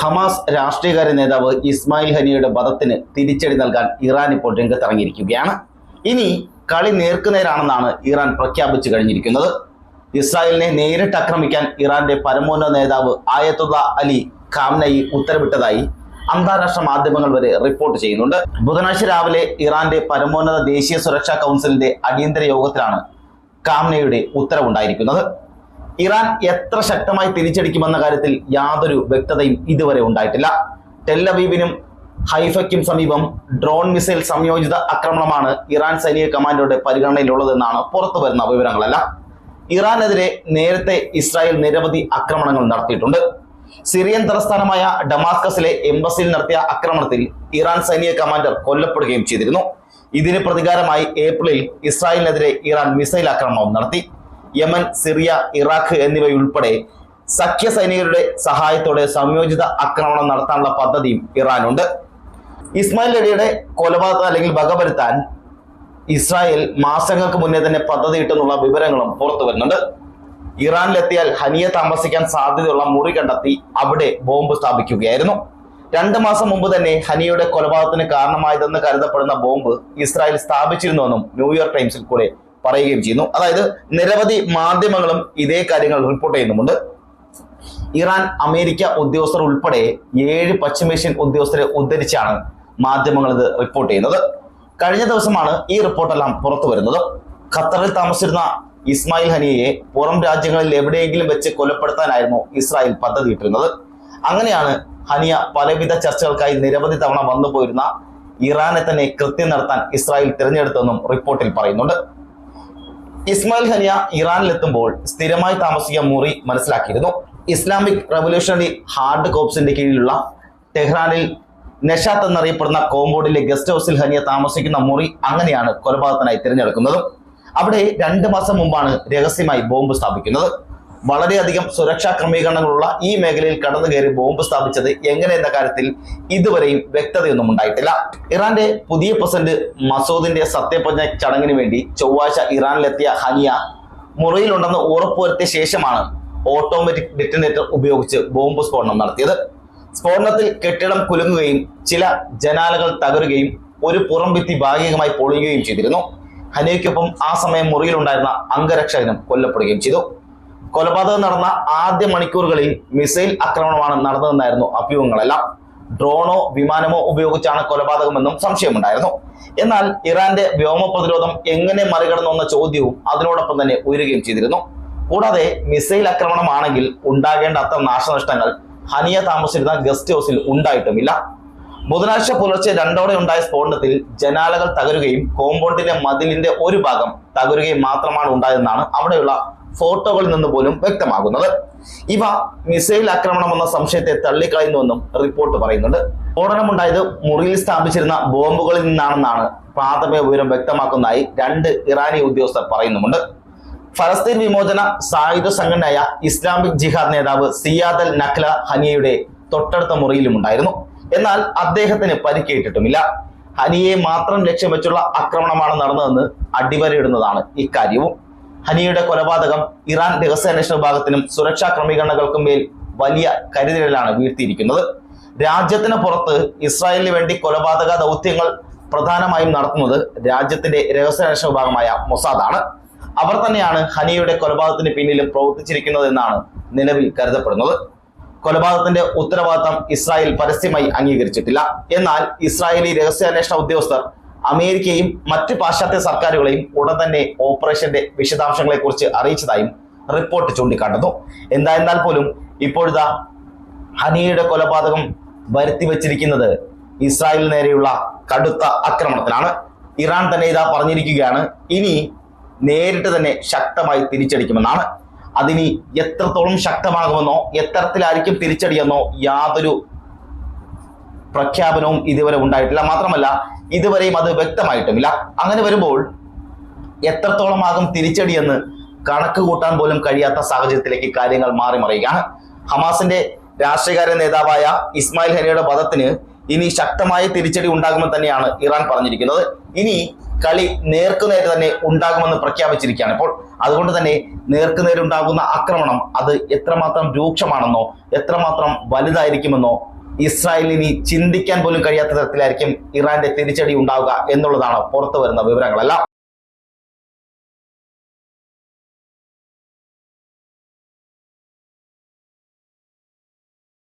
Hamas രാഷ്ട്രീയകാര്യ നേതാവ് ഇസ്മായിൽ ഹനിയുടെ വധത്തിന് തിരിച്ചടി നൽകാൻ ഇറാൻ ഇപ്പോൾ രംഗത്തിറങ്ങിയിരിക്കുകയാണ്. ഇനി കളി നേർക്കുനേരാണെന്നാണ് ഇറാൻ പ്രഖ്യാപിച്ചു കഴിഞ്ഞിരിക്കുന്നത്. ഇസ്രായേലിനെ നേരിട്ട് ആക്രമിക്കാൻ ഇറാന്റെ പരമോന്നത നേതാവ് ആയത്തുള്ള അലി ഖാംനയി ഉത്തരവിട്ടതായി അന്താരാഷ്ട്ര മാധ്യമങ്ങൾ വരെ റിപ്പോർട്ട് ചെയ്യുന്നുണ്ട്. ബുധനാഴ്ച രാവിലെ ഇറാന്റെ പരമോന്നത ദേശീയ സുരക്ഷാ കൗൺസിലിന്റെ അടിയന്തര യോഗത്തിലാണ് കാംനയുടെ ഉത്തരവുണ്ടായിരിക്കുന്നത്. ഇറാൻ എത്ര ശക്തമായി തിരിച്ചടിക്കുമെന്ന കാര്യത്തിൽ യാതൊരു വ്യക്തതയും ഇതുവരെ ഉണ്ടായിട്ടില്ല. ടെല്ലവീവിനും ഹൈഫയ്ക്കും സമീപം ഡ്രോൺ മിസൈൽ സംയോജിത ആക്രമണമാണ് ഇറാൻ സൈനിക കമാൻഡോയുടെ പരിഗണനയിലുള്ളതെന്നാണ് പുറത്തു വരുന്ന വിവരങ്ങളല്ല. ഇറാനെതിരെ നേരത്തെ ഇസ്രായേൽ നിരവധി ആക്രമണങ്ങൾ നടത്തിയിട്ടുണ്ട്. സിറിയൻ തലസ്ഥാനമായ ഡമാസ്കസിലെ എംബസിയിൽ നടത്തിയ ആക്രമണത്തിൽ ഇറാൻ സൈനിക കമാൻഡർ കൊല്ലപ്പെടുകയും ചെയ്തിരുന്നു. ഇതിന് പ്രതികാരമായി ഏപ്രിലിൽ ഇസ്രായേലിനെതിരെ ഇറാൻ മിസൈൽ ആക്രമണവും നടത്തി. യമൻ സിറിയ ഇറാഖ് എന്നിവയുൾപ്പെടെ സഖ്യ സൈനികരുടെ സഹായത്തോടെ സംയോജിത ആക്രമണം നടത്താനുള്ള പദ്ധതിയും ഇറാനുണ്ട്. ഇസ്മായിൽ അലിയുടെ കൊലപാതകം അല്ലെങ്കിൽ വകവരുത്താൻ ഇസ്രായേൽ മാസങ്ങൾക്ക് മുന്നേ തന്നെ പദ്ധതി ഇട്ടെന്നുള്ള വിവരങ്ങളും പുറത്തു വരുന്നുണ്ട്. ഇറാനിലെത്തിയാൽ ഹനിയെ താമസിക്കാൻ സാധ്യതയുള്ള മുറി കണ്ടെത്തി അവിടെ ബോംബ് സ്ഥാപിക്കുകയായിരുന്നു. രണ്ട് മാസം മുമ്പ് തന്നെ ഹനിയുടെ കൊലപാതകത്തിന് കാരണമായതെന്ന് കരുതപ്പെടുന്ന ബോംബ് ഇസ്രായേൽ സ്ഥാപിച്ചിരുന്നുവെന്നും ന്യൂയോർക്ക് ടൈംസിൽ കൂടെ പറയുകയും ചെയ്യുന്നു. അതായത് നിരവധി മാധ്യമങ്ങളും ഇതേ കാര്യങ്ങൾ റിപ്പോർട്ട് ചെയ്യുന്നുമുണ്ട്. ഇറാൻ അമേരിക്ക ഉദ്യോഗസ്ഥർ ഉൾപ്പെടെ ഏഴ് പശ്ചിമേഷ്യൻ ഉദ്യോഗസ്ഥരെ ഉദ്ധരിച്ചാണ് മാധ്യമങ്ങൾ ഇത് റിപ്പോർട്ട് ചെയ്യുന്നത്. കഴിഞ്ഞ ദിവസമാണ് ഈ റിപ്പോർട്ടെല്ലാം പുറത്തു വരുന്നത്. ഖത്തറിൽ താമസിച്ചിരുന്ന ഇസ്മായിൽ ഹനിയെ പുറം രാജ്യങ്ങളിൽ എവിടെയെങ്കിലും വെച്ച് കൊലപ്പെടുത്താനായിരുന്നു ഇസ്രായേൽ പദ്ധതിയിട്ടിരുന്നത് അങ്ങനെയാണ് ഹനിയ പലവിധ ചർച്ചകൾക്കായി നിരവധി തവണ വന്നു പോയിരുന്ന ഇറാനെ തന്നെ കൃത്യം നടത്താൻ ഇസ്രായേൽ തിരഞ്ഞെടുത്തെന്നും റിപ്പോർട്ടിൽ പറയുന്നുണ്ട്. ഇസ്മായിൽ ഹനിയ ഇറാനിലെത്തുമ്പോൾ സ്ഥിരമായി താമസിക്കാൻ മുറി മനസ്സിലാക്കിയിരുന്നു. ഇസ്ലാമിക് റവല്യൂഷണറി ഹാർഡ് കോപ്സിന്റെ കീഴിലുള്ള ടെഹ്റാനിൽ നഷാത്ത് എന്നറിയപ്പെടുന്ന കോമ്പൗണ്ടിലെ ഗസ്റ്റ് ഹൗസിൽ ഹനിയ താമസിക്കുന്ന മുറി അങ്ങനെയാണ് കൊലപാതകത്തിനായി തിരഞ്ഞെടുക്കുന്നത്. അവിടെ രണ്ട് മാസം മുമ്പാണ് രഹസ്യമായി ബോംബ് സ്ഥാപിക്കുന്നത്. വളരെയധികം സുരക്ഷാ ക്രമീകരണങ്ങളുള്ള ഈ മേഖലയിൽ കടന്നു കയറി ബോംബ് സ്ഥാപിച്ചത് എങ്ങനെ എന്ന കാര്യത്തിൽ ഇതുവരെയും വ്യക്തതയൊന്നും ഉണ്ടായിട്ടില്ല. ഇറാന്റെ പുതിയ പ്രസിഡന്റ് മസൂദിന്റെ സത്യപ്രജ്ഞ ചടങ്ങിന് വേണ്ടി ചൊവ്വാഴ്ച ഇറാനിലെത്തിയ ഹനിയ മുറിയിലുണ്ടെന്ന് ഉറപ്പുവരുത്തിയ ശേഷമാണ് ഓട്ടോമാറ്റിക് ഡിറ്റനേറ്റർ ഉപയോഗിച്ച് ബോംബ് സ്ഫോടനം നടത്തിയത്. സ്ഫോടനത്തിൽ കെട്ടിടം കുലുങ്ങുകയും ചില ജനാലകൾ തകരുകയും ഒരു പുറം ഭിത്തി ഭാഗികമായി പൊളിയുകയും ചെയ്തിരുന്നു. ഹനിയയ്ക്കൊപ്പം ആ സമയം മുറിയിലുണ്ടായിരുന്ന അംഗരക്ഷകനും കൊല്ലപ്പെടുകയും ചെയ്തു. കൊലപാതകം നടന്ന ആദ്യ മണിക്കൂറുകളിൽ മിസൈൽ ആക്രമണമാണ് നടന്നതെന്നായിരുന്നു അഭ്യൂഹങ്ങളെല്ലാം. ഡ്രോണോ വിമാനമോ ഉപയോഗിച്ചാണ് കൊലപാതകമെന്നും സംശയമുണ്ടായിരുന്നു. എന്നാൽ ഇറാന്റെ വ്യോമ പ്രതിരോധം എങ്ങനെ മറികടന്നു എന്ന ചോദ്യവും അതിനോടൊപ്പം തന്നെ ഉയരുകയും ചെയ്തിരുന്നു. കൂടാതെ മിസൈൽ ആക്രമണമാണെങ്കിൽ ഉണ്ടാകേണ്ട അത്ര നാശനഷ്ടങ്ങൾ ഹനിയ താമസിച്ചിരുന്ന ഗസ്റ്റ് ഹൗസിൽ ഉണ്ടായിട്ടുമില്ല. ബുധനാഴ്ച പുലർച്ചെ രണ്ടോടെ ഉണ്ടായ സ്ഫോടനത്തിൽ ജനാലകൾ തകരുകയും കോമ്പൗണ്ടിന്റെ മതിലിന്റെ ഒരു ഭാഗം തകരുകയും മാത്രമാണ് ഉണ്ടായതെന്നാണ് അവിടെയുള്ള ഫോട്ടോകളിൽ നിന്ന് പോലും വ്യക്തമാകുന്നത്. ഇവ മിസൈൽ ആക്രമണം എന്ന സംശയത്തെ തള്ളിക്കളയുന്നുവെന്നും റിപ്പോർട്ട് പറയുന്നുണ്ട്. സ്ഫോടനമുണ്ടായത് മുറിയിൽ സ്ഥാപിച്ചിരുന്ന ബോംബുകളിൽ നിന്നാണെന്നാണ് പ്രാഥമിക വിവരം വ്യക്തമാക്കുന്നതായി രണ്ട് ഇറാനി ഉദ്യോഗസ്ഥർ പറയുന്നുമുണ്ട്. ഫലസ്തീൻ വിമോചന സായുധ സംഘടനയായ ഇസ്ലാമിക് ജിഹാദ് നേതാവ് സിയാദൽ നഖ്ല ഹനിയയുടെ തൊട്ടടുത്ത മുറിയിലും ഉണ്ടായിരുന്നു. എന്നാൽ അദ്ദേഹത്തിന് പരിക്കേറ്റിട്ടുമില്ല. ഹനിയെ മാത്രം ലക്ഷ്യം വെച്ചുള്ള ആക്രമണമാണ് നടന്നതെന്ന് അടിവരയിടുന്നതാണ് ഇക്കാര്യവും. ഹനിയുടെ കൊലപാതകം ഇറാൻ രഹസ്യാന്വേഷണ വിഭാഗത്തിനും സുരക്ഷാ ക്രമീകരണങ്ങൾക്കും മേൽ വലിയ കരുതലിലാണ് വീഴ്ത്തിയിരിക്കുന്നത്. രാജ്യത്തിന് പുറത്ത് ഇസ്രായേലിന് വേണ്ടി കൊലപാതക ദൗത്യങ്ങൾ പ്രധാനമായും നടത്തുന്നത് രാജ്യത്തിന്റെ രഹസ്യാന്വേഷണ വിഭാഗമായ മൊസാദാണ് അവർ തന്നെയാണ് ഹനിയുടെ കൊലപാതകത്തിന് പിന്നിലും പ്രവർത്തിച്ചിരിക്കുന്നത് എന്നാണ് നിലവിൽ കരുതപ്പെടുന്നത്. കൊലപാതകത്തിന്റെ ഉത്തരവാദിത്തം ഇസ്രായേൽ പരസ്യമായി അംഗീകരിച്ചിട്ടില്ല. എന്നാൽ ഇസ്രായേലി രഹസ്യാന്വേഷണ ഉദ്യോഗസ്ഥർ അമേരിക്കയും മറ്റ് പാശ്ചാത്യ സർക്കാരുകളെയും ഉടൻ തന്നെ ഓപ്പറേഷന്റെ വിശദാംശങ്ങളെ കുറിച്ച് അറിയിച്ചതായും റിപ്പോർട്ട് ചൂണ്ടിക്കാട്ടുന്നു. എന്തായിരുന്നാൽ പോലും ഇപ്പോഴിതാ ഹനിയുടെ കൊലപാതകം വരുത്തി വച്ചിരിക്കുന്നത് ഇസ്രായേലിന് നേരെയുള്ള കടുത്ത ആക്രമണത്തിലാണ്. ഇറാൻ തന്നെ ഇതാ പറഞ്ഞിരിക്കുകയാണ്. ഇനി നേരിട്ട് തന്നെ ശക്തമായി തിരിച്ചടിക്കുമെന്നാണ്. അതിനി എത്രത്തോളം ശക്തമാകുമെന്നോ എത്തരത്തിലായിരിക്കും തിരിച്ചടിയെന്നോ യാതൊരു പ്രഖ്യാപനവും ഇതുവരെ ഉണ്ടായിട്ടില്ല. മാത്രമല്ല ഇതുവരെയും അത് വ്യക്തമായിട്ടുമില്ല അങ്ങനെ വരുമ്പോൾ എത്രത്തോളം ആകും തിരിച്ചടിയെന്ന് കണക്ക് കൂട്ടാൻ പോലും കഴിയാത്ത സാഹചര്യത്തിലേക്ക് കാര്യങ്ങൾ മാറി മറിയുകയാണ്. ഹമാസിന്റെ രാഷ്ട്രീയകാര്യ നേതാവായ ഇസ്മായിൽ ഹനിയുടെ വധത്തിന് ഇനി ശക്തമായ തിരിച്ചടി ഉണ്ടാകുമെന്ന് തന്നെയാണ് ഇറാൻ പറഞ്ഞിരിക്കുന്നത്. ഇനി കളി നേർക്കുനേരെ തന്നെ ഉണ്ടാകുമെന്ന് പ്രഖ്യാപിച്ചിരിക്കുകയാണ് ഇപ്പോൾ. അതുകൊണ്ട് തന്നെ നേർക്കുനേരുണ്ടാകുന്ന ആക്രമണം അത് എത്രമാത്രം രൂക്ഷമാണെന്നോ എത്രമാത്രം വലുതായിരിക്കുമെന്നോ ഇസ്രായേലിന് ചിന്തിക്കാൻ പോലും കഴിയാത്ത തരത്തിലായിരിക്കും ഇറാന്റെ തിരിച്ചടി ഉണ്ടാവുക എന്നുള്ളതാണ് പുറത്തു വരുന്ന വിവരങ്ങളെല്ലാം.